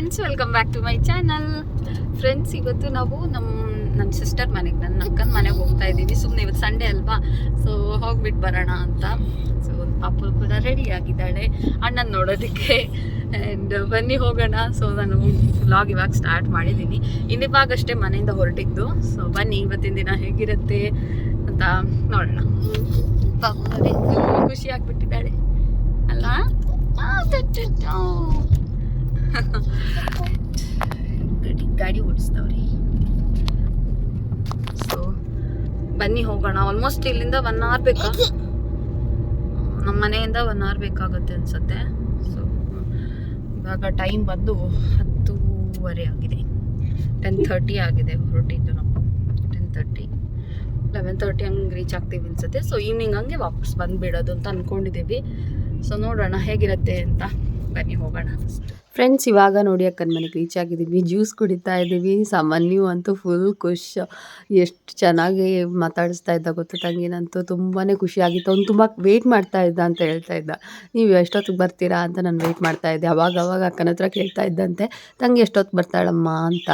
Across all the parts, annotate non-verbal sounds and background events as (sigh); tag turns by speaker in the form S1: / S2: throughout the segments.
S1: Friends welcome back to my channel friends ಇವತ್ತು ನಾವು ನಮ್ಮ ನನ್ನ ಸಿಸ್ಟರ್ ಮನೆಗೆ ನನ್ನ ಅಕ್ಕನ ಮನೆಗೆ ಹೋಗ್ತಾ ಇದ್ದೀವಿ. ಸುಮ್ಮನೆ ಇವತ್ತು ಸಂಡೇ ಅಲ್ವಾ? ಸೊ ಹೋಗ್ಬಿಟ್ಟು ಬರೋಣ ಅಂತ. ಸೊ ಪಾಪು ಕೂಡ ರೆಡಿ ಆಗಿದ್ದಾಳೆ. ಅಣ್ಣನ ನೋಡೋದಕ್ಕೆ. ಆ್ಯಂಡ್ ಬನ್ನಿ ಹೋಗೋಣ. ಸೊ ನಾನು ವ್ಲಾಗ್ ಇವಾಗ ಸ್ಟಾರ್ಟ್ ಮಾಡಿದ್ದೀನಿ. ಇನ್ನಿವಾಗಷ್ಟೇ ಮನೆಯಿಂದ ಹೊರಟಿದ್ದು. ಸೊ ಬನ್ನಿ, ಇವತ್ತಿನ ದಿನ ಹೇಗಿರುತ್ತೆ ಅಂತ ನೋಡೋಣ. ಪಾಪ ಖುಷಿ ಆಗ್ಬಿಟ್ಟಿದ್ದಾಳೆ. ಅಲ್ಲ. ಗಾಡಿ ಗಾಡಿ ಓಡಿಸ್ತಾವ್ರಿ ಸೊ ಬನ್ನಿ ಹೋಗೋಣ. ಆಲ್ಮೋಸ್ಟ್ ಇಲ್ಲಿಂದ ಒನ್ ಅವರ್ ಬೇಕಾ? ನಮ್ಮ ಮನೆಯಿಂದ ಒನ್ ಅವರ್ ಬೇಕಾಗುತ್ತೆ ಅನ್ಸುತ್ತೆ. ಸೊ ಇವಾಗ ಟೈಮ್ ಬಂದು ಹತ್ತೂವರೆ ಆಗಿದೆ. ಟೆನ್ ಥರ್ಟಿ ಆಗಿದೆ ಹೊರಟಿದ್ದು ನಾವು. ಟೆನ್ ತರ್ಟಿ ಲೆವೆನ್ ತರ್ಟಿ ಹಂಗೆ ರೀಚ್ ಆಗ್ತೀವಿ ಅನ್ಸುತ್ತೆ. ಸೊ ಈವ್ನಿಂಗ್ ಹಂಗೆ ವಾಪಸ್ ಬಂದುಬಿಡೋದು ಅಂತ ಅಂದ್ಕೊಂಡಿದ್ದೀವಿ ಸೊ ನೋಡೋಣ ಹೇಗಿರುತ್ತೆ ಅಂತ. ಬನ್ನಿ ಹೋಗೋಣ ಫಸ್ಟ್ ಫ್ರೆಂಡ್ಸ್ ಇವಾಗ ನೋಡಿ ಅಕ್ಕನ ಮನೆಗೆ ರೀಚ್ ಆಗಿದ್ದೀವಿ ಜ್ಯೂಸ್ ಕುಡಿತಾ ಇದ್ದೀವಿ ಸಾಮಾನ್ಯ ಅಂತೂ ಫುಲ್ ಖುಷ್. ಎಷ್ಟು ಚೆನ್ನಾಗಿ ಮಾತಾಡಿಸ್ತಾ ಇದ್ದ ಗೊತ್ತಾ ತಂಗಿನಂತೂ ತುಂಬಾ ಖುಷಿಯಾಗಿತ್ತು ಅವ್ನು ತುಂಬ ವೆಯ್ಟ್ ಮಾಡ್ತಾ ಇದ್ದ ಅಂತ ಹೇಳ್ತಾ ಇದ್ದ. ನೀವು ಎಷ್ಟೊತ್ತಿಗೆ ಬರ್ತೀರಾ ಅಂತ ನಾನು ವೆಯ್ಟ್ ಮಾಡ್ತಾ ಇದ್ದೆ. ಅವಾಗ ಅವಾಗ ಅಕ್ಕನ ಹತ್ರ ಕೇಳ್ತಾ ಇದ್ದಂತೆ. ತಂಗಿ ಎಷ್ಟೊತ್ತು ಬರ್ತಾಳಮ್ಮ ಅಂತ.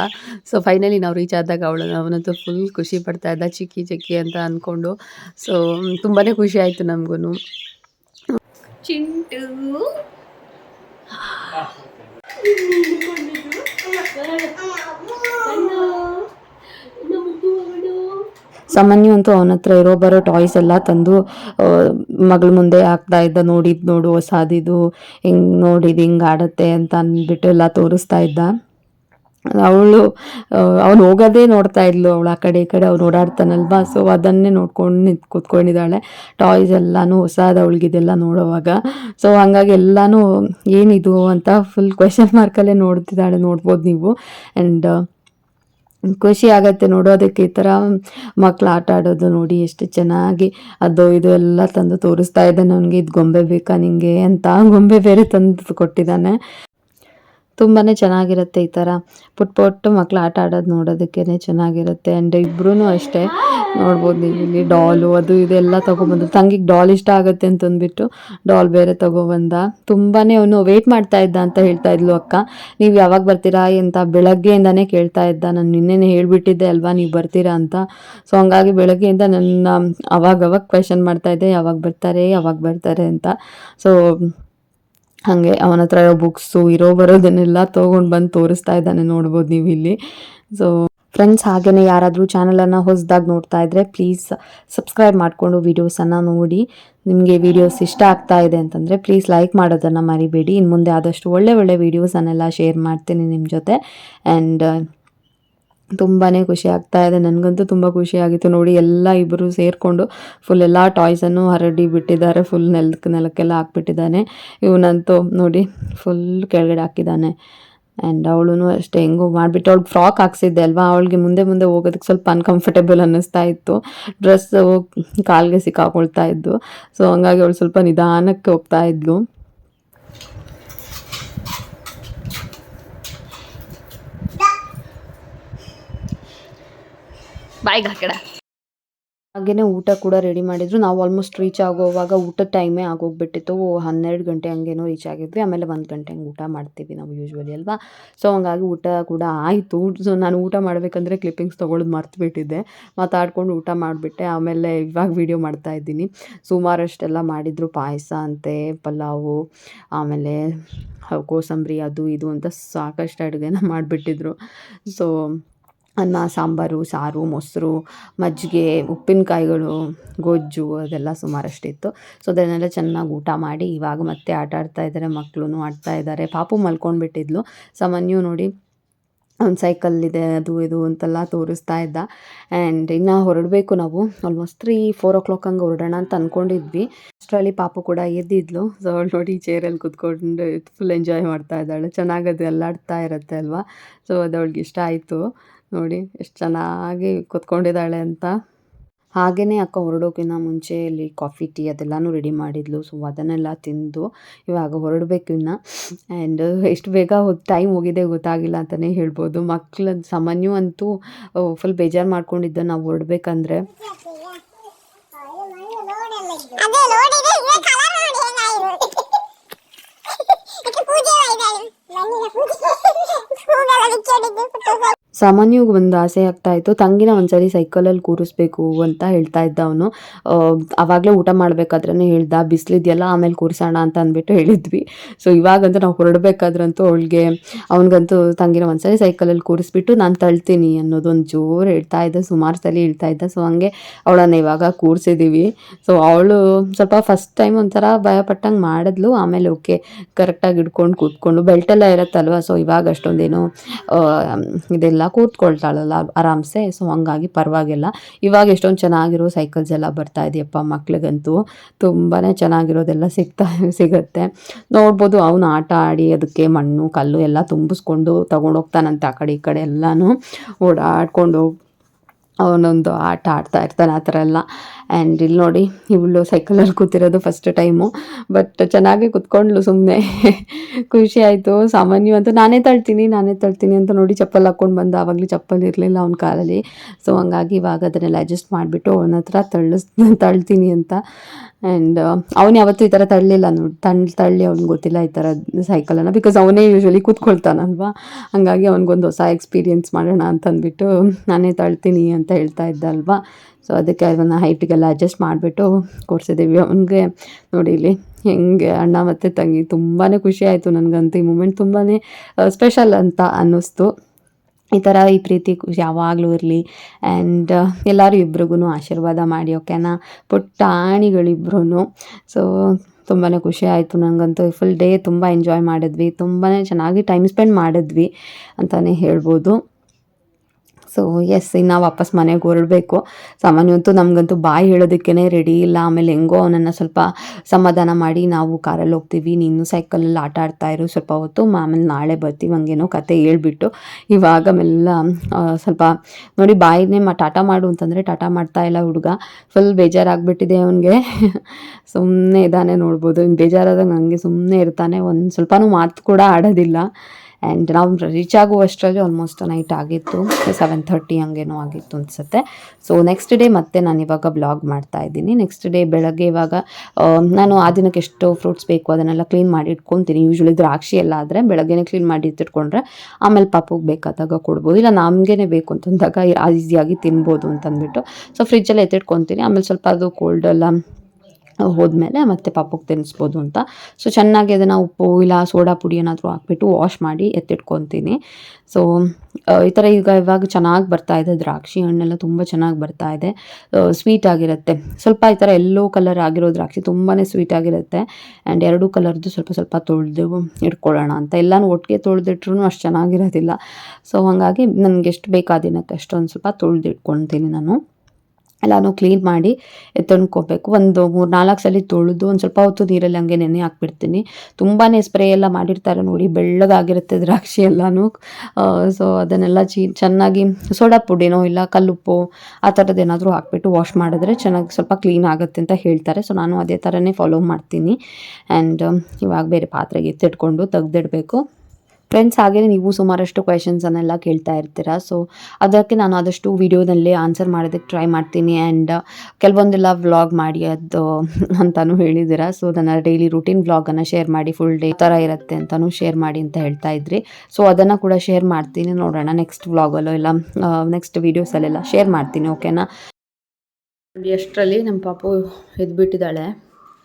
S1: ಸೊ ಫೈನಲಿ ನಾವು ರೀಚ್ ಆದಾಗ ಅವಳು ಅವನಂತೂ ಫುಲ್ ಖುಷಿ ಪಡ್ತಾ ಇದ್ದ. ಚಿಕ್ಕಿ ಚಿಕ್ಕಿ ಅಂತ ಅಂದ್ಕೊಂಡು ಸೊ ತುಂಬಾ ಖುಷಿ ಆಯಿತು ನಮಗೂ ಚಿಂಟು. ಸಾಮಾನ್ಯ ಅಂತೂ ಅವನ ಹತ್ರ ಇರೋ ಬರೋ ಟಾಯ್ಸ್ ಎಲ್ಲ ತಂದು ಮಗಳ ಮುಂದೆ ಹಾಕ್ತಾ ಇದ್ದ, ನೋಡಿದ್ ನೋಡು, ಹೊಸಾದಿದು, ಹಿಂಗೆ ನೋಡಿದ್, ಹಿಂಗೆ ಆಡತ್ತೆ ಅಂತ ಅಂದ್ಬಿಟ್ಟು ಎಲ್ಲ ತೋರಿಸ್ತಾ ಇದ್ದ. ಅವಳು ಅವನು ಹೋಗೋದೇ ನೋಡ್ತಾ ಇದ್ಲು ಅವಳು ಆ ಕಡೆ, ಈ ಕಡೆ ಅವ್ನು ಓಡಾಡ್ತಾನಲ್ವಾ? ಸೊ ಅದನ್ನೇ ನೋಡ್ಕೊಂಡು ನಿಂತ್ ಕೂತ್ಕೊಂಡಿದ್ದಾಳೆ. ಟಾಯ್ಸ್ ಎಲ್ಲಾನು ಹೊಸದ ಅವಳಿಗಿದೆಲ್ಲ ನೋಡೋವಾಗ. ಸೊ ಹಂಗಾಗಿ ಎಲ್ಲಾನು ಏನಿದು ಅಂತ ಫುಲ್ ಕ್ವೆಶನ್ ಮಾರ್ಕಲ್ಲೇ ನೋಡ್ತಿದ್ದಾಳೆ, ನೋಡ್ಬೋದು ನೀವು. ಆ್ಯಂಡ್ ಖುಷಿ ಆಗತ್ತೆ ನೋಡೋದಕ್ಕೆ ಈ ಥರ ಮಕ್ಳು ಆಟ ಆಡೋದು ನೋಡಿ ಎಷ್ಟು ಚೆನ್ನಾಗಿ ಅದು, ಇದು ಎಲ್ಲ ತಂದು ತೋರಿಸ್ತಾ ಇದ್ದಾನೆ ನನಗೆ ಇದು ಗೊಂಬೆ ಬೇಕಾ ನಿಂಗೆ ಅಂತ ಗೊಂಬೆ ಬೇರೆ ತಂದು ಕೊಟ್ಟಿದ್ದಾನೆ. ತುಂಬಾ ಚೆನ್ನಾಗಿರುತ್ತೆ ಈ ಥರ ಪುಟ್ ಪುಟ್ಟು ಮಕ್ಳು ಆಟ ಆಡೋದು ನೋಡೋದಕ್ಕೇ ಚೆನ್ನಾಗಿರುತ್ತೆ. ಆ್ಯಂಡ್ ಇಬ್ಬರೂ ಅಷ್ಟೇ. ನೋಡ್ಬೋದು ನೀವು ಇಲ್ಲಿ ಡಾಲು ಅದು ಇದೆಲ್ಲ ತೊಗೊಬಂದು. ತಂಗಿಗೆ ಡಾಲ್ ಇಷ್ಟ ಆಗುತ್ತೆ ಅಂತಂದ್ಬಿಟ್ಟು ಡಾಲ್ ಬೇರೆ ತೊಗೊಬಂದ. ತುಂಬಾ ಅವನು ವೆಯ್ಟ್ ಮಾಡ್ತಾ ಇದ್ದ ಅಂತ ಹೇಳ್ತಾ ಇದ್ಲು ಅಕ್ಕ. ನೀವು ಯಾವಾಗ ಬರ್ತೀರಾ ಅಂತ ಬೆಳಗ್ಗೆಯಿಂದನೇ ಕೇಳ್ತಾ ಇದ್ದ. ನಾನು ನಿನ್ನೆನೇ ಹೇಳಿಬಿಟ್ಟಿದ್ದೆ ಅಲ್ವಾ, ನೀವು ಬರ್ತೀರಾ ಅಂತ. ಸೊ ಹಂಗಾಗಿ ಬೆಳಗ್ಗೆಯಿಂದ ನನ್ನ ಅವಾಗ ಅವಾಗ ಕ್ವೆಶನ್ ಮಾಡ್ತಾ ಇದ್ದೆ. ಯಾವಾಗ ಬರ್ತಾರೆ ಯಾವಾಗ ಬರ್ತಾರೆ ಅಂತ. ಸೊ ಹಾಗೆ ಅವನ ಹತ್ರ ಇರೋ ಬುಕ್ಸು ಇರೋ ಬರೋದನ್ನೆಲ್ಲ ತೊಗೊಂಡು ಬಂದು ತೋರಿಸ್ತಾ ಇದ್ದಾನೆ ನೋಡ್ಬೋದು ನೀವು ಇಲ್ಲಿ. ಸೊ ಫ್ರೆಂಡ್ಸ್ ಹಾಗೆಯೇ ಯಾರಾದರೂ ಚಾನಲನ್ನು ಹೊಸದಾಗಿ ನೋಡ್ತಾ ಇದ್ದರೆ ಪ್ಲೀಸ್ ಸಬ್ಸ್ಕ್ರೈಬ್ ಮಾಡಿಕೊಂಡು ವೀಡಿಯೋಸನ್ನು ನೋಡಿ. ನಿಮಗೆ ವೀಡಿಯೋಸ್ ಇಷ್ಟ ಆಗ್ತಾ ಇದೆ ಅಂತಂದರೆ ಪ್ಲೀಸ್ ಲೈಕ್ ಮಾಡೋದನ್ನು ಮರಿಬೇಡಿ. ಇನ್ನು ಮುಂದೆ ಆದಷ್ಟು ಒಳ್ಳೆ ಒಳ್ಳೆ ವೀಡಿಯೋಸನ್ನೆಲ್ಲ ಶೇರ್ ಮಾಡ್ತೀನಿ ನಿಮ್ಮ ಜೊತೆ. ಆ್ಯಂಡ್ ತುಂಬಾ ಖುಷಿ ಆಗ್ತಾ ಇದೆ. ನನಗಂತೂ ತುಂಬ ಖುಷಿ ಆಗಿತ್ತು. ನೋಡಿ, ಎಲ್ಲ ಇಬ್ಬರು ಸೇರಿಕೊಂಡು ಫುಲ್ ಎಲ್ಲ ಟಾಯ್ಸನ್ನು ಹರಡಿ ಬಿಟ್ಟಿದ್ದಾರೆ. ಫುಲ್ ನೆಲಕ್ಕೆ ನೆಲಕ್ಕೆಲ್ಲ ಹಾಕ್ಬಿಟ್ಟಿದ್ದಾನೆ. ಇವನಂತೂ ನೋಡಿ ಫುಲ್ ಕೆಳಗಡೆ ಹಾಕಿದ್ದಾನೆ. ಆ್ಯಂಡ್ ಅವಳು ಅಷ್ಟೇ, ಹೆಂಗೋ ಮಾಡಿಬಿಟ್ಟು ಅವಳಿಗೆ ಫ್ರಾಕ್ ಹಾಕ್ಸಿದ್ದೆ ಅಲ್ವಾ? ಅವಳಿಗೆ ಮುಂದೆ ಮುಂದೆ ಹೋಗೋದಕ್ಕೆ ಸ್ವಲ್ಪ ಅನ್ಕಂಫರ್ಟೇಬಲ್ ಅನ್ನಿಸ್ತಾ ಇತ್ತು. ಡ್ರೆಸ್ಸು ಕಾಲಿಗೆ ಸಿಕ್ಕಾಕೊಳ್ತಾ ಇದ್ದು ಸೊ ಹಂಗಾಗಿ ಅವಳು ಸ್ವಲ್ಪ ನಿಧಾನಕ್ಕೆ ಹೋಗ್ತಾ ಇದ್ಲು. ಬಾಯ್ಗೆ ಹಾಕಡ ಹಾಗೆಯೇ ಊಟ ಕೂಡ ರೆಡಿ ಮಾಡಿದ್ರು. ನಾವು ಆಲ್ಮೋಸ್ಟ್ ರೀಚ್ ಆಗೋವಾಗ ಊಟದ ಟೈಮೇ ಆಗೋಗ್ಬಿಟ್ಟಿತ್ತು. ಹನ್ನೆರಡು ಗಂಟೆ ಹಂಗೇನೋ ರೀಚ್ ಆಗಿದ್ವಿ. ಆಮೇಲೆ ಒಂದು ಗಂಟೆ ಹಂಗೆ ಊಟ ಮಾಡ್ತೀವಿ ನಾವು ಯೂಶ್ವಲಿ ಅಲ್ವಾ? ಸೊ ಹಂಗಾಗಿ ಊಟ ಕೂಡ ಆಯಿತು. ಸೊ ನಾನು ಊಟ ಮಾಡಬೇಕಂದ್ರೆ ಕ್ಲಿಪ್ಪಿಂಗ್ಸ್ ತೊಗೊಳೋದು ಮರ್ತುಬಿಟ್ಟಿದ್ದೆ. ಮಾತಾಡ್ಕೊಂಡು ಊಟ ಮಾಡಿಬಿಟ್ಟೆ. ಆಮೇಲೆ ಇವಾಗ ವೀಡಿಯೋ ಮಾಡ್ತಾ ಇದ್ದೀನಿ. ಸುಮಾರಷ್ಟೆಲ್ಲ ಮಾಡಿದರು. ಪಾಯಸ ಅಂತೆ, ಪಲಾವು, ಆಮೇಲೆ ಕೋಸಂಬರಿ ಅದು ಇದು ಅಂತ ಸಾಕಷ್ಟು ಅಡುಗೆನ ಮಾಡಿಬಿಟ್ಟಿದ್ರು. ಸೊ ಅನ್ನ, ಸಾಂಬಾರು, ಸಾರು, ಮೊಸರು, ಮಜ್ಜಿಗೆ, ಉಪ್ಪಿನಕಾಯಿಗಳು, ಗೊಜ್ಜು ಅದೆಲ್ಲ ಸುಮಾರಷ್ಟಿತ್ತು. ಸೊ ಅದನ್ನೆಲ್ಲ ಚೆನ್ನಾಗಿ ಊಟ ಮಾಡಿ ಇವಾಗ ಮತ್ತೆ ಆಟ ಆಡ್ತಾ ಇದ್ದಾರೆ ಮಕ್ಕಳು ಆಡ್ತಾ ಇದ್ದಾರೆ. ಪಾಪು ಮಲ್ಕೊಂಡ್ಬಿಟ್ಟಿದ್ಲು. ಸಾಮಾನ್ಯ ನೋಡಿ ಒಂದು ಸೈಕಲ್ ಇದೆ, ಅದು ಇದು ಅಂತೆಲ್ಲ ತೋರಿಸ್ತಾ ಇದ್ದ. ಆ್ಯಂಡ್ ಇನ್ನು ಹೊರಡಬೇಕು ನಾವು. Almost three four o'clock ಹಂಗೆ ಹೊರಡೋಣ ಅಂತ ಅಂದ್ಕೊಂಡಿದ್ವಿ ಅಷ್ಟರಲ್ಲಿ ಪಾಪು ಕೂಡ ಎದ್ದಿದ್ಲು. ಸೊ ಅವಳು ನೋಡಿ ಚೇರಲ್ಲಿ ಕುತ್ಕೊಂಡು ಫುಲ್ ಎಂಜಾಯ್ ಮಾಡ್ತಾ ಇದ್ದಾಳೆ. ಚೆನ್ನಾಗದು ಎಲ್ಲಾಡ್ತಾ ಇರುತ್ತೆ ಅಲ್ವಾ? ಸೊ ಅದು ಅವಳಿಗೆ ಇಷ್ಟ ಆಯಿತು. ನೋಡಿ, ಎಷ್ಟು ಚೆನ್ನಾಗಿ ಕುತ್ಕೊಂಡಿದ್ದಾಳೆ ಅಂತ. ಹಾಗೆಯೇ ಅಕ್ಕ ಹೊರಡೋಕ್ಕಿಂತ ಮುಂಚೆ ಇಲ್ಲಿ ಕಾಫಿ, ಟೀ ಅದೆಲ್ಲನೂ ರೆಡಿ ಮಾಡಿದ್ಲು. ಸೊ ಅದನ್ನೆಲ್ಲ ತಿಂದು ಇವಾಗ ಹೊರಡಬೇಕು ಇನ್ನು. ಆ್ಯಂಡ್ ಎಷ್ಟು ಬೇಗ ಟೈಮ್ ಹೋಗಿದೆ ಗೊತ್ತಾಗಿಲ್ಲ ಅಂತಲೇ ಹೇಳ್ಬೋದು. ಮಕ್ಳ ಸಾಮಾನ್ಯ ಅಂತೂ ಫುಲ್ ಬೇಜಾರು ಮಾಡ್ಕೊಂಡಿದ್ದ ನಾವು ಹೊರಡ್ಬೇಕಂದ್ರೆ. ಸಾಮಾನ್ಯವಾಗಿ ಒಂದು ಆಸೆ ಆಗ್ತಾ ಇತ್ತು. ತಂಗಿನ ಒಂದ್ಸರಿ ಸೈಕಲಲ್ಲಿ ಕೂರಿಸ್ಬೇಕು ಅಂತ ಹೇಳ್ತಾ ಇದ್ದ ಅವನು. ಆವಾಗಲೇ ಊಟ ಮಾಡಬೇಕಾದ್ರೇ ಹೇಳ್ದ, ಬಿಸಿಲಿದೆಯಲ್ಲ, ಆಮೇಲೆ ಕೂರಿಸೋಣ ಅಂತ ಅಂದ್ಬಿಟ್ಟು ಹೇಳಿದ್ವಿ. ಸೊ ಇವಾಗಂತೂ ನಾವು ಹೊರಡಬೇಕಾದ್ರಂತೂ ಅವಳಿಗೆ, ಅವನಿಗಂತೂ ತಂಗಿನ ಒಂದ್ಸರಿ ಸೈಕಲಲ್ಲಿ ಕೂರಿಸ್ಬಿಟ್ಟು, ನಾನು ತಳ್ತೀನಿ ಅನ್ನೋದೊಂದು ಜೋರು ಹೇಳ್ತಾ ಇದ್ದ, ಸುಮಾರು ಸಲ ಹೇಳ್ತಾ ಇದ್ದ. ಸೊ ಹಂಗೆ ಅವಳನ್ನ ಇವಾಗ ಕೂರಿಸಿದ್ದೀವಿ ಸೊ ಅವಳು ಸ್ವಲ್ಪ ಫಸ್ಟ್ ಟೈಮ್ ಒಂಥರ ಭಯಪಟ್ಟಂಗೆ ಮಾಡಿದ್ಲು. ಆಮೇಲೆ ಓಕೆ ಕರೆಕ್ಟಾಗಿ ಹಿಡ್ಕೊಂಡು ಕೂತ್ಕೊಂಡು ಬೆಲ್ಟೆಲ್ಲ ಇರುತ್ತಲ್ವ? ಸೊ ಇವಾಗ ಅಷ್ಟೊಂದೇನು ಇದೆಲ್ಲ ಕೂತ್ಕೊಳ್ತಾಳಲ್ಲ ಆರಾಮ್ಸೆ ಸೊ ಹಂಗಾಗಿ ಪರವಾಗಿಲ್ಲ. ಇವಾಗ ಎಷ್ಟೊಂದು ಚೆನ್ನಾಗಿರೋ ಸೈಕಲ್ಸ್ ಎಲ್ಲ ಬರ್ತಾ ಇದೆಯಪ್ಪ ಮಕ್ಳಿಗಂತೂ. ತುಂಬಾ ಚೆನ್ನಾಗಿರೋದೆಲ್ಲ ಸಿಗ್ತಾ (laughs) ಸಿಗುತ್ತೆ. ನೋಡ್ಬೋದು ಅವನು ಆಟ ಆಡಿ ಅದಕ್ಕೆ ಮಣ್ಣು, ಕಲ್ಲು ಎಲ್ಲ ತುಂಬಿಸ್ಕೊಂಡು ತಗೊಂಡೋಗ್ತಾನಂತೆ ಆ ಕಡೆ ಈ ಕಡೆ ಎಲ್ಲನೂ. ಓಡಾಡ್ಕೊಂಡು ಅವನೊಂದು ಆಟ ಆಡ್ತಾ ಇರ್ತಾನೆ ಆ ಥರ ಎಲ್ಲ. ಆ್ಯಂಡ್ ಇಲ್ಲಿ ನೋಡಿ, ಇವಳು ಸೈಕಲಲ್ಲಿ ಕೂತಿರೋದು ಫಸ್ಟ್ ಟೈಮು ಬಟ್ ಚೆನ್ನಾಗೇ ಕೂತ್ಕೊಂಡ್ಲು ಸುಮ್ಮನೆ ಖುಷಿ ಆಯಿತು ಸಾಮಾನ್ಯವಂತೂ ನಾನೇ ತಳ್ತೀನಿ ನಾನೇ ತಳ್ತೀನಿ ಅಂತ ನೋಡಿ ಚಪ್ಪಲ್ ಹಾಕ್ಕೊಂಡು ಬಂದು. ಆವಾಗಲೂ ಚಪ್ಪಲ್ ಇರಲಿಲ್ಲ ಅವ್ನ ಕಾಲಲ್ಲಿ. ಸೊ ಹಂಗಾಗಿ ಇವಾಗ ಅದನ್ನೆಲ್ಲ ಅಡ್ಜಸ್ಟ್ ಮಾಡಿಬಿಟ್ಟು ಅವನ ಹತ್ರ ತಳ್ಳಿಸ್ ತಳ್ತೀನಿ ಅಂತ. ಆ್ಯಂಡ್ ಅವನು ಯಾವತ್ತೂ ಈ ಥರ ತಳ್ಳಿಲ್ಲ ನೋಡಿ ತಳ್ಳಿ ತಳ್ಳಿ ಅವ್ನಿಗೆ ಗೊತ್ತಿಲ್ಲ ಈ ಥರ ಸೈಕಲನ್ನು ಬಿಕಾಸ್ ಅವನೇ ಯೂಶ್ವಲಿ ಕೂತ್ಕೊಳ್ತಾನಲ್ವಾ? ಹಂಗಾಗಿ ಅವ್ನಿಗೊಂದು ಹೊಸ ಎಕ್ಸ್ಪೀರಿಯೆನ್ಸ್ ಮಾಡೋಣ ಅಂತಂದ್ಬಿಟ್ಟು ನಾನೇ ತಳ್ತೀನಿ ಅಂತ ಹೇಳ್ತಾ ಇದ್ದ ಅಲ್ವಾ ಸೊ ಅದಕ್ಕೆ ಅದನ್ನು ಹೈಟಿಗೆಲ್ಲ ಅಡ್ಜಸ್ಟ್ ಮಾಡಿಬಿಟ್ಟು ಕೂರಿಸಿದ್ದೀವಿ ಅವನಿಗೆ ನೋಡಿ ಇಲ್ಲಿ ಹೆಂಗೆ ಅಣ್ಣ ಮತ್ತು ತಂಗಿ ತುಂಬಾ ಖುಷಿ ಆಯಿತು ನನಗಂತೂ. ಈ ಮೂಮೆಂಟ್ ತುಂಬಾ ಸ್ಪೆಷಲ್ ಅಂತ ಅನ್ನಿಸ್ತು. ಈ ಥರ ಈ ಪ್ರೀತಿ ಖುಷಿ ಯಾವಾಗಲೂ ಇರಲಿ. ಆ್ಯಂಡ್ ಎಲ್ಲರೂ ಇಬ್ರಿಗೂ ಆಶೀರ್ವಾದ ಮಾಡಿ ಓಕೆನಾ ಪುಟ್ಟಾಣಿಗಳಿಬ್ರು ಸೊ ತುಂಬಾ ಖುಷಿ ಆಯಿತು ನನಗಂತೂ ಫುಲ್ ಡೇ ತುಂಬ ಎಂಜಾಯ್ ಮಾಡಿದ್ವಿ. ತುಂಬಾ ಚೆನ್ನಾಗಿ ಟೈಮ್ ಸ್ಪೆಂಡ್ ಮಾಡಿದ್ವಿ ಅಂತಲೇ ಹೇಳ್ಬೋದು. ಸೊ ಎಸ್ ಇನ್ನು ವಾಪಸ್ ಮನೆಗೆ ಹೊರಡಬೇಕು. ಸಾಮಾನ್ಯವಂತೂ ನಮಗಂತೂ ಬಾಯಿ ಹೇಳೋದಕ್ಕೇ ರೆಡಿ ಇಲ್ಲ. ಆಮೇಲೆ ಹೆಂಗೋ ಅವನನ್ನು ಸ್ವಲ್ಪ ಸಮಾಧಾನ ಮಾಡಿ ನಾವು ಕಾರಲ್ಲಿ ಹೋಗ್ತೀವಿ. ನೀನು ಸೈಕಲಲ್ಲಿ ಆಟ ಆಡ್ತಾ ಇರು. ಸ್ವಲ್ಪ ಹೊತ್ತು ಆಮೇಲೆ ನಾಳೆ ಬರ್ತೀವಿ. ಹಂಗೇನೋ ಕತೆ ಹೇಳ್ಬಿಟ್ಟು ಇವಾಗ ಮೆಲ್ಲ ಸ್ವಲ್ಪ ನೋಡಿ ಬಾಯಿನೇ ಮಾ ಟಾಟಾ ಮಾಡು ಅಂತಂದರೆ ಟಾಟಾ ಮಾಡ್ತಾ ಇಲ್ಲ ಹುಡುಗ. ಫುಲ್ ಬೇಜಾರಾಗ್ಬಿಟ್ಟಿದೆ ಅವನಿಗೆ. (laughs) ಸುಮ್ಮನೆ ಇದ್ದಾನೆ ನೋಡ್ಬೋದು. ಬೇಜಾರಾದಂಗೆ ಹಂಗೆ ಸುಮ್ಮನೆ ಇರ್ತಾನೆ. ಒಂದು ಸ್ವಲ್ಪನೂ ಮಾತು ಕೂಡ ಆಡೋದಿಲ್ಲ. ಆ್ಯಂಡ್ ನಾವು ರೀಚ್ ಆಗುವಷ್ಟರಲ್ಲಿ ಆಲ್ಮೋಸ್ಟ್ ನೈಟ್ ಆಗಿತ್ತು. ಸೆವೆನ್ ಥರ್ಟಿ ಹಂಗೇನೋ ಆಗಿತ್ತು ಅನಿಸುತ್ತೆ. ಸೊ ನೆಕ್ಸ್ಟ್ ಡೇ ಮತ್ತೆ ನಾನು ಇವಾಗ ಬ್ಲಾಗ್ ಮಾಡ್ತಾ ಇದ್ದೀನಿ. ನೆಕ್ಸ್ಟ್ ಡೇ ಬೆಳಗ್ಗೆ ಇವಾಗ ನಾನು ಆ ದಿನಕ್ಕೆ ಎಷ್ಟು ಫ್ರೂಟ್ಸ್ ಬೇಕು ಅದನ್ನೆಲ್ಲ ಕ್ಲೀನ್ ಮಾಡಿ ಇಟ್ಕೊತೀನಿ. ಯೂಶ್ವಲಿ ದ್ರಾಕ್ಷಿ ಎಲ್ಲ ಆದರೆ ಬೆಳಗ್ಗೆನೇ ಕ್ಲೀನ್ ಮಾಡಿ ಇಟ್ಟುಕೊಂಡ್ರೆ ಆಮೇಲೆ ಪಾಪಗೆ ಬೇಕಾದಾಗ ಕೊಡ್ಬೋದು. ಇಲ್ಲ ನಮಗೇನೆ ಬೇಕು ಅಂತಂದಾಗ ಈಸಿಯಾಗಿ ತಿನ್ಬೋದು ಅಂತಂದ್ಬಿಟ್ಟು. ಸೊ ಫ್ರಿಜ್ಜಲ್ಲಿ ಎತ್ತಿಟ್ಕೊತೀನಿ. ಆಮೇಲೆ ಸ್ವಲ್ಪ ಅದು ಕೋಲ್ಡ್ ಎಲ್ಲ ಹೋದ್ಮೇಲೆ ಮತ್ತೆ ಪಾಪಕ್ಕೆ ತಿನ್ನಿಸ್ಬೋದು ಅಂತ. ಸೊ ಚೆನ್ನಾಗಿ ಅದನ್ನು ಉಪ್ಪು, ಇಲ್ಲ ಸೋಡಾ ಪುಡಿ ಏನಾದರೂ ಹಾಕ್ಬಿಟ್ಟು ವಾಶ್ ಮಾಡಿ ಎತ್ತಿಟ್ಕೊತೀನಿ. ಸೊ ಈ ಥರ ಈಗ ಇವಾಗ ಚೆನ್ನಾಗಿ ಬರ್ತಾ ಇದೆ. ದ್ರಾಕ್ಷಿ ಹಣ್ಣೆಲ್ಲ ತುಂಬ ಚೆನ್ನಾಗಿ ಬರ್ತಾ ಇದೆ. ಸ್ವೀಟ್ ಆಗಿರುತ್ತೆ. ಸ್ವಲ್ಪ ಈ ಥರ ಎಲ್ಲೋ ಕಲರ್ ಆಗಿರೋ ದ್ರಾಕ್ಷಿ ತುಂಬಾ ಸ್ವೀಟ್ ಆಗಿರುತ್ತೆ. ಆ್ಯಂಡ್ ಎರಡೂ ಕಲರ್ದು ಸ್ವಲ್ಪ ಸ್ವಲ್ಪ ತೊಳೆದು ಇಟ್ಕೊಳ್ಳೋಣ ಅಂತ. ಎಲ್ಲನೂ ಒಟ್ಟಿಗೆ ತೊಳೆದಿಟ್ರು ಅಷ್ಟು ಚೆನ್ನಾಗಿರೋದಿಲ್ಲ. ಸೊ ಹಾಗಾಗಿ ನನಗೆ ಎಷ್ಟು ಬೇಕಾದಿನಕ್ಕೆ ಅಷ್ಟೊಂದು ಸ್ವಲ್ಪ ತೊಳೆದಿಟ್ಕೊತೀನಿ ನಾನು. ಎಲ್ಲನೂ ಕ್ಲೀನ್ ಮಾಡಿ ಎತ್ತಣ್ಕೋಬೇಕು ಒಂದು ಮೂರು ನಾಲ್ಕು ಸಲ ತೊಳೆದು ಒಂದು ಸ್ವಲ್ಪ ಹೊತ್ತು ನೀರಲ್ಲಿ ಹಂಗೆ ನೆನೆ ಹಾಕ್ಬಿಡ್ತೀನಿ. ತುಂಬಾ ಸ್ಪ್ರೇ ಎಲ್ಲ ಮಾಡಿರ್ತಾರೆ ನೋಡಿ, ಬೆಳ್ಳಗಾಗಿರುತ್ತೆ ದ್ರಾಕ್ಷಿ ಎಲ್ಲನೂ. ಸೊ ಅದನ್ನೆಲ್ಲ ಚಿ, ಚೆನ್ನಾಗಿ ಸೋಡಾ ಪುಡಿನೋ ಇಲ್ಲ, ಕಲ್ಲುಪ್ಪು ಆ ಥರದ್ದು ಏನಾದರೂ ಹಾಕ್ಬಿಟ್ಟು ವಾಶ್ ಮಾಡಿದ್ರೆ ಚೆನ್ನಾಗಿ ಸ್ವಲ್ಪ ಕ್ಲೀನ್ ಆಗುತ್ತೆ ಅಂತ ಹೇಳ್ತಾರೆ. ಸೊ ನಾನು ಅದೇ ಥರನೇ ಫಾಲೋ ಮಾಡ್ತೀನಿ. ಆ್ಯಂಡ್ ಇವಾಗ ಬೇರೆ ಪಾತ್ರೆಗೆ ಎತ್ತಿಟ್ಕೊಂಡು ತೆಗ್ದಿಡಬೇಕು. ಫ್ರೆಂಡ್ಸ್ ಹಾಗೆ ನೀವು ಸುಮಾರಷ್ಟು ಕ್ವೆಶನ್ಸನ್ನೆಲ್ಲ ಕೇಳ್ತಾ ಇರ್ತೀರ. ಸೊ ಅದಕ್ಕೆ ನಾನು ಆದಷ್ಟು ವಿಡಿಯೋನಲ್ಲಿ ಆನ್ಸರ್ ಮಾಡೋದಕ್ಕೆ ಟ್ರೈ ಮಾಡ್ತೀನಿ ಆ್ಯಂಡ್ ಕೆಲವೊಂದೆಲ್ಲ ವ್ಲಾಗ್ ಮಾಡಿ ಅದು ಅಂತಲೂ ಹೇಳಿದ್ದೀರ. ಸೊ ನನ್ನ ಡೈಲಿ ರುಟೀನ್ ವ್ಲಾಗನ್ನು ಶೇರ್ ಮಾಡಿ ಫುಲ್ ಡೇ ಥರ ಇರುತ್ತೆ ಅಂತಲೂ ಶೇರ್ ಮಾಡಿ ಅಂತ ಹೇಳ್ತಾ ಇದ್ರಿ. ಸೊ ಅದನ್ನು ಕೂಡ ಶೇರ್ ಮಾಡ್ತೀನಿ. ನೋಡೋಣ ನೆಕ್ಸ್ಟ್ ವ್ಲಾಗಲ್ಲೋ ಇಲ್ಲ ನೆಕ್ಸ್ಟ್ ವೀಡಿಯೋಸಲ್ಲೆಲ್ಲ ಶೇರ್ ಮಾಡ್ತೀನಿ ಓಕೆನಾ ಎಷ್ಟರಲ್ಲಿ ನಮ್ಮ ಪಾಪು ಎದ್ಬಿಟ್ಟಿದ್ದಾಳೆ.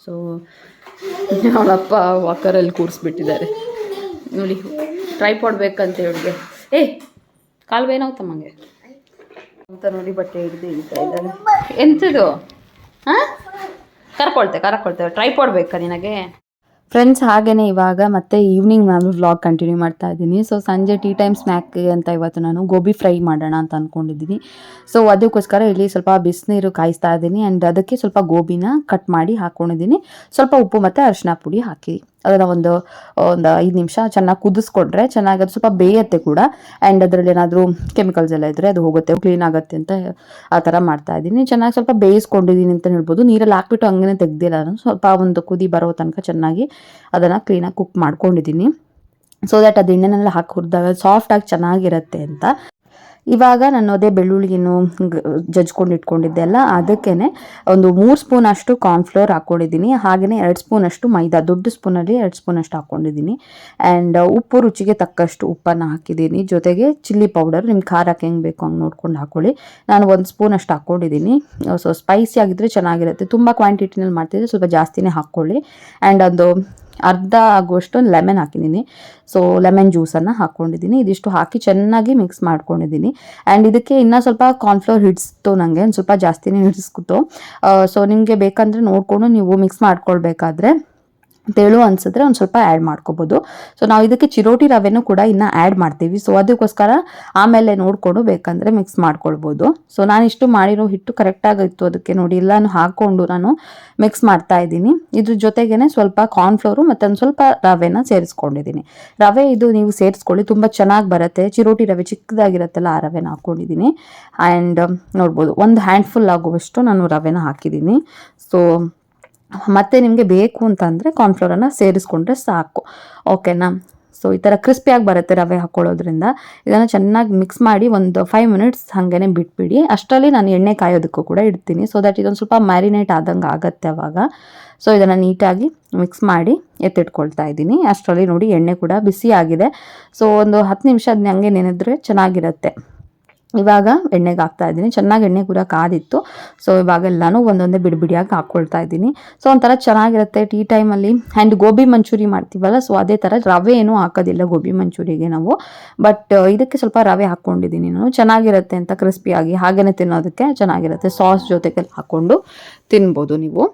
S1: ಸೊ ಅವಳಪ್ಪ ವಾಕರಲ್ಲಿ ಕೂರಿಸ್ಬಿಟ್ಟಿದ್ದಾರೆ. ನೋಡಿ. ಟ್ರೈಪಾಡ್ ಬೇಕಂತ ಹೇಳಿದೆ ಏ, ಕಾಲು ಬೇನಾಗ್ತಮ್ಮಂಗೆ ಅಂತ ನೋಡಿ ಬಟ್ಟೆ ಹಿಡಿದು ಇದ್ದಾಳೆ. ಎಂಥದ್ದು ಹಾಂ? ಕರ್ಕೊಳ್ತೆ ಕರ್ಕೊಳ್ತೇವೆ ಟ್ರೈಪಾಡ್ ಬೇಕಾ ನಿನಗೆ? ಫ್ರೆಂಡ್ಸ್ ಹಾಗೇ ಇವಾಗ ಮತ್ತೆ ಈವ್ನಿಂಗ್ ನಾನು ವ್ಲಾಗ್ ಕಂಟಿನ್ಯೂ ಮಾಡ್ತಾ ಇದ್ದೀನಿ. ಸೊ ಸಂಜೆ ಟೀ ಟೈಮ್ ಸ್ನ್ಯಾಕ್ ಅಂತ ಇವತ್ತು ನಾನು ಗೋಬಿ ಫ್ರೈ ಮಾಡೋಣ ಅಂತ ಅಂದ್ಕೊಂಡಿದ್ದೀನಿ ಸೊ ಅದಕ್ಕೋಸ್ಕರ ಇಲ್ಲಿ ಸ್ವಲ್ಪ ಬಿಸಿನೀರು ಕಾಯಿಸ್ತಾ ಇದ್ದೀನಿ. ಆ್ಯಂಡ್ ಅದಕ್ಕೆ ಸ್ವಲ್ಪ ಗೋಬಿನ ಕಟ್ ಮಾಡಿ ಹಾಕ್ಕೊಂಡಿದ್ದೀನಿ ಸ್ವಲ್ಪ ಉಪ್ಪು ಮತ್ತು ಅರಿಶಿನ ಪುಡಿ ಹಾಕಿ. ಅದನ್ನು ಒಂದು ಒಂದು ಐದು ನಿಮಿಷ ಚೆನ್ನಾಗಿ ಕುದಿಸ್ಕೊಂಡ್ರೆ ಚೆನ್ನಾಗಿ ಅದು ಸ್ವಲ್ಪ ಬೇಯತ್ತೆ ಕೂಡ. ಆ್ಯಂಡ್ ಅದರಲ್ಲಿ ಏನಾದರೂ ಕೆಮಿಕಲ್ಸ್ ಎಲ್ಲ ಇದ್ದರೆ ಅದು ಹೋಗುತ್ತೆ ಕ್ಲೀನ್ ಆಗುತ್ತೆ ಅಂತ ಆ ಥರ ಮಾಡ್ತಾ ಇದ್ದೀನಿ. ಚೆನ್ನಾಗಿ ಸ್ವಲ್ಪ ಬೇಯಿಸ್ಕೊಂಡಿದ್ದೀನಿ ಅಂತ ಹೇಳ್ಬೋದು. ನೀರಲ್ಲಿ ಹಾಕ್ಬಿಟ್ಟು ಹಂಗೇನೆ ತೆಗ್ದಿಲ್ಲ ನಾನು. ಸ್ವಲ್ಪ ಒಂದು ಕುದಿ ಬರೋ ತನಕ ಚೆನ್ನಾಗಿ ಅದನ್ನು ಕ್ಲೀನಾಗಿ ಕುಕ್ ಮಾಡ್ಕೊಂಡಿದ್ದೀನಿ. ಸೊ ದ್ಯಾಟ್ ಅದು ಎಣ್ಣೆನೆಲ್ಲ ಹಾಕಿ ಹುರಿದಾಗ ಸಾಫ್ಟಾಗಿ ಚೆನ್ನಾಗಿರುತ್ತೆ ಅಂತ. ಇವಾಗ ನಾನು ಅದೇ ಬೆಳ್ಳುಳ್ಳಿಯನ್ನು ಜಜ್ಕೊಂಡು ಇಟ್ಕೊಂಡಿದ್ದೆ ಅಲ್ಲ ಅದಕ್ಕೇ ಒಂದು ಮೂರು ಸ್ಪೂನ್ ಅಷ್ಟು ಕಾರ್ನ್ಫ್ಲೋರ್ ಹಾಕ್ಕೊಂಡಿದ್ದೀನಿ ಹಾಗೆಯೇ ಎರಡು ಸ್ಪೂನ್ ಅಷ್ಟು ಮೈದಾ, ದೊಡ್ಡ ಸ್ಪೂನಲ್ಲಿ ಎರಡು ಸ್ಪೂನ್ ಅಷ್ಟು ಹಾಕ್ಕೊಂಡಿದ್ದೀನಿ ಆ್ಯಂಡ್ ಉಪ್ಪು ರುಚಿಗೆ ತಕ್ಕಷ್ಟು ಉಪ್ಪನ್ನು ಹಾಕಿದ್ದೀನಿ. ಜೊತೆಗೆ ಚಿಲ್ಲಿ ಪೌಡರ್ ನಿಮ್ಮ ಖಾರಕ್ಕೆ ಹೆಂಗೆ ಬೇಕು ಹಂಗೆ ನೋಡ್ಕೊಂಡು ಹಾಕ್ಕೊಳ್ಳಿ ನಾನು ಒಂದು ಸ್ಪೂನ್ ಅಷ್ಟು ಹಾಕ್ಕೊಂಡಿದ್ದೀನಿ ಸೊ ಸ್ಪೈಸಿ ಆಗಿದ್ದರೆ ಚೆನ್ನಾಗಿರುತ್ತೆ. ತುಂಬ ಕ್ವಾಂಟಿಟಿನಲ್ಲಿ ಮಾಡ್ತಿದ್ರೆ ಸ್ವಲ್ಪ ಜಾಸ್ತಿನೇ ಹಾಕ್ಕೊಳ್ಳಿ ಆ್ಯಂಡ್ ಒಂದು ಅರ್ಧ ಆಗುವಷ್ಟು ಲೆಮನ್ ಹಾಕಿದ್ದೀನಿ. ಸೊ ಲೆಮನ್ ಜ್ಯೂಸನ್ನು ಹಾಕ್ಕೊಂಡಿದ್ದೀನಿ ಇದಿಷ್ಟು ಹಾಕಿ ಚೆನ್ನಾಗಿ ಮಿಕ್ಸ್ ಮಾಡ್ಕೊಂಡಿದ್ದೀನಿ. ಆ್ಯಂಡ್ ಇದಕ್ಕೆ ಇನ್ನೂ ಸ್ವಲ್ಪ ಕಾರ್ನ್ಫ್ಲೋರ್ ಹಿಡಿಸ್ತು ನನಗೆ ಒಂದು ಸ್ವಲ್ಪ ಜಾಸ್ತಿನೇ ಹಿಡಿಸ್ಕೊತು ಸೊ ನಿಮಗೆ ಬೇಕಂದರೆ ನೋಡಿಕೊಂಡು ನೀವು ಮಿಕ್ಸ್ ಮಾಡ್ಕೊಳ್ಬೇಕಾದ್ರೆ. ತೆಳು ಅನ್ಸಿದ್ರೆ ಒಂದು ಸ್ವಲ್ಪ ಆ್ಯಡ್ ಮಾಡ್ಕೋಬೋದು. ಸೊ ನಾವು ಇದಕ್ಕೆ ಚಿರೋಟಿ ರವೆನೂ ಕೂಡ ಇನ್ನು ಆ್ಯಡ್ ಮಾಡ್ತೀವಿ. ಸೊ ಅದಕ್ಕೋಸ್ಕರ ಆಮೇಲೆ ನೋಡಿಕೊಂಡು ಬೇಕಂದರೆ ಮಿಕ್ಸ್ ಮಾಡ್ಕೊಳ್ಬೋದು. ಸೊ ನಾನು ಇಷ್ಟು ಮಾಡಿರೋ ಹಿಟ್ಟು ಕರೆಕ್ಟಾಗಿತ್ತು ಅದಕ್ಕೆ ನೋಡಿ ಎಲ್ಲಾನು ಹಾಕ್ಕೊಂಡು ನಾನು ಮಿಕ್ಸ್ ಮಾಡ್ತಾ ಇದ್ದೀನಿ. ಇದ್ರ ಜೊತೆಗೇ ಸ್ವಲ್ಪ ಕಾರ್ನ್ಫ್ಲೋರು ಮತ್ತು ಒಂದು ಸ್ವಲ್ಪ ರವೆನ ಸೇರಿಸ್ಕೊಂಡಿದ್ದೀನಿ. ರವೆ ಇದು ನೀವು ಸೇರಿಸ್ಕೊಳ್ಳಿ, ತುಂಬ ಚೆನ್ನಾಗಿ ಬರುತ್ತೆ. ಚಿರೋಟಿ ರವೆ ಚಿಕ್ಕದಾಗಿರುತ್ತಲ್ಲ, ಆ ರವೆನ ಹಾಕ್ಕೊಂಡಿದ್ದೀನಿ ಆ್ಯಂಡ್ ನೋಡ್ಬೋದು, ಒಂದು ಹ್ಯಾಂಡ್ಫುಲ್ ಆಗುವಷ್ಟು ನಾನು ರವೆನ ಹಾಕಿದ್ದೀನಿ. ಸೊ ಮತ್ತೆ ನಿಮಗೆ ಬೇಕು ಅಂತಂದರೆ ಕಾರ್ನ್ಫ್ಲೋರನ್ನು ಸೇರಿಸ್ಕೊಂಡ್ರೆ ಸಾಕು. ಓಕೆನಾ ಸೊ ಈ ಥರ ಕ್ರಿಸ್ಪಿಯಾಗಿ ಬರುತ್ತೆ ರವೆ ಹಾಕ್ಕೊಳ್ಳೋದ್ರಿಂದ ಇದನ್ನು ಚೆನ್ನಾಗಿ ಮಿಕ್ಸ್ ಮಾಡಿ ಒಂದು ಫೈವ್ ಮಿನಿಟ್ಸ್ ಹಾಗೇ ಬಿಟ್ಬಿಡಿ. ಅಷ್ಟರಲ್ಲಿ ನಾನು ಎಣ್ಣೆ ಕಾಯೋದಕ್ಕೂ ಕೂಡ ಇಡ್ತೀನಿ. ಸೊ ದಟ್ ಇದೊಂದು ಸ್ವಲ್ಪ ಮ್ಯಾರಿನೇಟ್ ಆದಂಗೆ ಆಗುತ್ತೆ ಅವಾಗ. ಸೊ ಇದನ್ನು ನೀಟಾಗಿ ಮಿಕ್ಸ್ ಮಾಡಿ ಎತ್ತಿಟ್ಕೊಳ್ತಾ ಇದ್ದೀನಿ. ಅಷ್ಟರಲ್ಲಿ ನೋಡಿ ಎಣ್ಣೆ ಕೂಡ ಬಿಸಿ ಆಗಿದೆ ಸೊ ಒಂದು ಹತ್ತು ನಿಮಿಷ ಅದನ್ನ ಹಂಗೆ ನೆನೆದ್ರೆ ಚೆನ್ನಾಗಿರುತ್ತೆ. ಇವಾಗ ಎಣ್ಣೆಗೆ ಹಾಕ್ತಾ ಇದ್ದೀನಿ. ಚೆನ್ನಾಗಿ ಎಣ್ಣೆ ಕೂಡ ಕಾದಿತ್ತು. ಸೊ ಇವಾಗ ಎಲ್ಲನೂ ಒಂದೊಂದೇ ಬಿಡಿ ಬಿಡಿಯಾಗಿ ಹಾಕ್ಕೊಳ್ತಾ ಇದ್ದೀನಿ. ಸೊ ಒಂಥರ ಚೆನ್ನಾಗಿರುತ್ತೆ. ಟೀ ಟೈಮಲ್ಲಿ ಆ್ಯಂಡ್ ಗೋಬಿ ಮಂಚೂರಿ ಮಾಡ್ತೀವಲ್ಲ ಸೊ ಅದೇ ಥರ ರವೆ ಏನೂ ಹಾಕೋದಿಲ್ಲ ಗೋಬಿ ಮಂಚೂರಿಗೆ ನಾವು. ಬಟ್ ಇದಕ್ಕೆ ಸ್ವಲ್ಪ ರವೆ ಹಾಕ್ಕೊಂಡಿದ್ದೀನಿ ನಾನು. ಚೆನ್ನಾಗಿರುತ್ತೆ ಅಂತ ಕ್ರಿಸ್ಪಿಯಾಗಿ ಹಾಗೇ ತಿನ್ನೋದಕ್ಕೆ ಚೆನ್ನಾಗಿರುತ್ತೆ. ಸಾಸ್ ಜೊತೆಗೆಲ್ಲ ಹಾಕ್ಕೊಂಡು ತಿನ್ಬೋದು ನೀವು.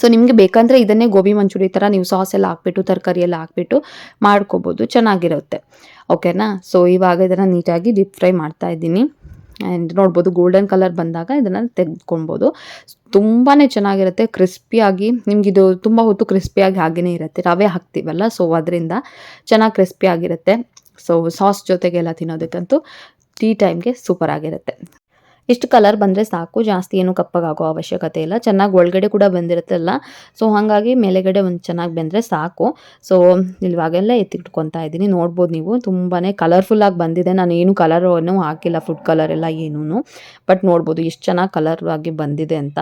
S1: ಸೊ ನಿಮಗೆ ಬೇಕಂದರೆ ಇದನ್ನೇ ಗೋಬಿ ಮಂಚೂರಿ ಥರ ನೀವು ಸಾಸ್ ಎಲ್ಲ ಹಾಕ್ಬಿಟ್ಟು, ತರಕಾರಿ ಎಲ್ಲ ಹಾಕ್ಬಿಟ್ಟು ಮಾಡ್ಕೋಬೋದು, ಚೆನ್ನಾಗಿರುತ್ತೆ. ಓಕೆನಾ ಸೊ ಇವಾಗ ಇದನ್ನು ನೀಟಾಗಿ ಡೀಪ್ ಫ್ರೈ ಮಾಡ್ತಾ ಇದ್ದೀನಿ. ಆ್ಯಂಡ್ ನೋಡ್ಬೋದು ಗೋಲ್ಡನ್ ಕಲರ್ ಬಂದಾಗ ಇದನ್ನು ತೆಗೆದುಕೊಳ್ಬೋದು. ತುಂಬಾ ಚೆನ್ನಾಗಿರುತ್ತೆ ಕ್ರಿಸ್ಪಿಯಾಗಿ ನಿಮಗಿದು ತುಂಬ ಹೊತ್ತು ಕ್ರಿಸ್ಪಿಯಾಗಿ ಹಾಗೇ ಇರುತ್ತೆ. ರವೆ ಹಾಕ್ತೀವಲ್ಲ ಸೊ ಅದರಿಂದ ಚೆನ್ನಾಗಿ ಕ್ರಿಸ್ಪಿಯಾಗಿರುತ್ತೆ ಸೊ ಸಾಸ್ ಜೊತೆಗೆಲ್ಲ ತಿನ್ನೋದಕ್ಕಂತೂ ಟೀ ಟೈಮ್ಗೆ ಸೂಪರ್ ಆಗಿರುತ್ತೆ. ಇಷ್ಟು ಕಲರ್ ಬಂದರೆ ಸಾಕು, ಜಾಸ್ತಿ ಏನು ಕಪ್ಪಗಾಗೋ ಅವಶ್ಯಕತೆ ಇಲ್ಲ. ಚೆನ್ನಾಗಿ ಒಳಗಡೆ ಕೂಡ ಬಂದಿರುತ್ತಲ್ಲ. ಸೊ ಹಾಗಾಗಿ ಮೇಲೆಗಡೆ ಒಂದು ಚೆನ್ನಾಗಿ ಬಂದರೆ ಸಾಕು. ಸೊ ಇವಾಗೆಲ್ಲ ಎತ್ತಿಟ್ಕೊತಾ ಇದ್ದೀನಿ. ನೋಡ್ಬೋದು ನೀವು. ತುಂಬಾ ಕಲರ್ಫುಲ್ಲಾಗಿ ಬಂದಿದೆ. ನಾನು ಏನು ಕಲರನ್ನು ಹಾಕಿಲ್ಲ ಫುಡ್ ಕಲರ್ ಎಲ್ಲ ಏನೂ ಬಟ್ ನೋಡ್ಬೋದು ಎಷ್ಟು ಚೆನ್ನಾಗಿ ಕಲರ್ ಆಗಿ ಬಂದಿದೆ ಅಂತ.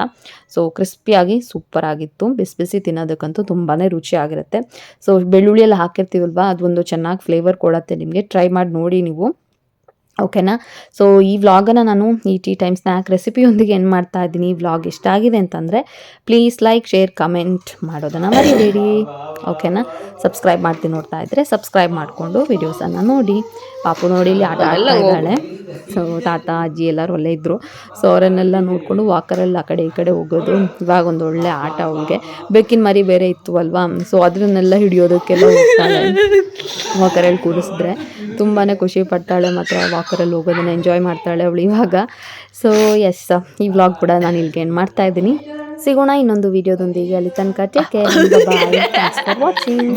S1: ಸೊ ಕ್ರಿಸ್ಪಿಯಾಗಿ ಸೂಪರ್ ಆಗಿತ್ತು. ಬಿಸಿ ಬಿಸಿ ತಿನ್ನೋದಕ್ಕಂತೂ ತುಂಬಾ ರುಚಿಯಾಗಿರುತ್ತೆ ಸೊ ಬೆಳ್ಳುಳ್ಳಿ ಎಲ್ಲ ಹಾಕಿರ್ತೀವಲ್ವ? ಅದೊಂದು ಚೆನ್ನಾಗಿ ಫ್ಲೇವರ್ ಕೊಡುತ್ತೆ ನಿಮಗೆ. ಟ್ರೈ ಮಾಡಿ ನೋಡಿ ನೀವು. ಓಕೆನಾ ಸೊ ಈ ವ್ಲಾಗನ್ನು ನಾನು ಈ ಟೀ ಟೈಮ್ ಸ್ನ್ಯಾಕ್ ರೆಸಿಪಿಯೊಂದಿಗೆ ಏನು ಮಾಡ್ತಾ ಇದ್ದೀನಿ ಈ ವ್ಲಾಗ್ ಇಷ್ಟ ಆಗಿದೆ ಅಂತಂದರೆ ಪ್ಲೀಸ್ ಲೈಕ್ ಶೇರ್ ಕಮೆಂಟ್ ಮಾಡೋದನ್ನು ಮರಿಬೇಡಿ. ಓಕೆನಾ ಸಬ್ಸ್ಕ್ರೈಬ್ ಮಾಡ್ತೀನಿ ನೋಡ್ತಾ ಇದ್ದರೆ ಸಬ್ಸ್ಕ್ರೈಬ್ ಮಾಡಿಕೊಂಡು ವಿಡಿಯೋಸನ್ನು ನೋಡಿ. ಪಾಪು ನೋಡಿ ಇಲ್ಲಿ ಆಟ ಆಡ್ತಾ ಇದ್ದಾಳೆ. ಸೊ ತಾತ, ಅಜ್ಜಿ ಎಲ್ಲರೂ ಅಲ್ಲೇ ಇದ್ದರು ಸೊ ಅವರನ್ನೆಲ್ಲ ನೋಡಿಕೊಂಡು ವಾಕರಲ್ಲಿ ಆ ಕಡೆ ಈ ಕಡೆ ಹೋಗೋದು. ಇವಾಗ ಒಂದು ಒಳ್ಳೆ ಆಟ ಅವಳಿಗೆ ಬೆಕ್ಕಿನ ಮರಿ ಬೇರೆ ಇತ್ತು ಅಲ್ವಾ ಸೊ ಅದನ್ನೆಲ್ಲ ಹಿಡಿಯೋದಕ್ಕೆಲ್ಲ ಹೋಗ್ತಾಳೆ. ವಾಕರಲ್ಲಿ ಕೂರಿಸಿದ್ರೆ ತುಂಬಾ ಖುಷಿ ಪಡ್ತಾಳೆ ಮತ್ತು ವಾಕರಲ್ಲಿ ಹೋಗೋದನ್ನ ಎಂಜಾಯ್ ಮಾಡ್ತಾಳೆ ಅವಳು ಇವಾಗ. ಸೊ ಎಸ್ ಈ ವ್ಲಾಗ್ ಕೂಡ ನಾನು ಇಲ್ಲಿಗೆ ಏನು ಮಾಡ್ತಾ ಇದ್ದೀನಿ. ಸಿಗೋಣ ಇನ್ನೊಂದು ವಿಡಿಯೋದೊಂದಿಗೆ ಅಲ್ಲಿ ತನಕ ಟೇಕ್ ಕೇರ್ ಬಾಯ್ ವಾಚಿಂಗ್